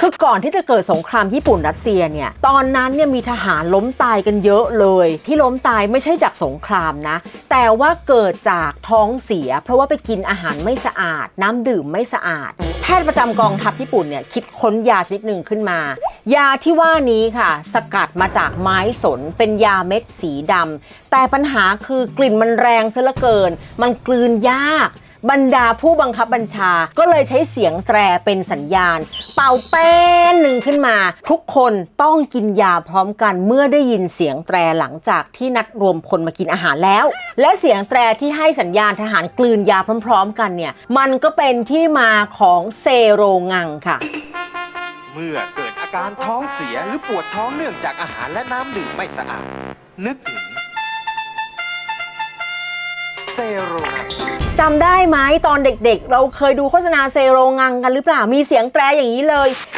คือก่อนที่จะเกิดสงครามญี่ปุ่นรัสเซียเนี่ยตอนนั้นเนี่ยมีทหารล้มตายกันเยอะเลย ที่ล้มตายไม่ใช่จากสงครามนะ แต่ว่าเกิดจากท้องเสีย เพราะว่าไปกินอาหารไม่สะอาด น้ำดื่มไม่สะอาด แพทย์ประจำกองทัพญี่ปุ่นเนี่ยคิดค้นยาชนิดหนึ่งขึ้นมา ยาที่ว่านี้ค่ะ สกัดมาจากไม้สนเป็นยาเม็ดสีดำแต่ปัญหาคือกลิ่นมันแรงซะเหลือเกิน มันกลืนยาก บรรดาผู้บังคับบัญชา ก็เลยใช้เสียงแตรเป็นสัญญาณ เป่าเป้นหนึ่งขึ้นมา ทุกคนต้องกินยาพร้อมกันเมื่อได้ยินเสียงแตรหลังจากที่นัดรวมพลมากินอาหารแล้ว และเสียงแตรที่ให้สัญญาณทหารกลืนยาพร้อม ๆ กันเนี่ยมันก็เป็นที่มาของเซโรงังค่ะ เมื่อเกิดอาการท้องเสียหรือปวดท้องเนื่องจากอาหารและน้ำดื่มไม่สะอาด นึกถึง เซโรจำได้ไหมตอนเด็กๆ เราเคยดูโฆษณาเซโรงังกันหรือเปล่ามีเสียงแตรอย่างนี้เลย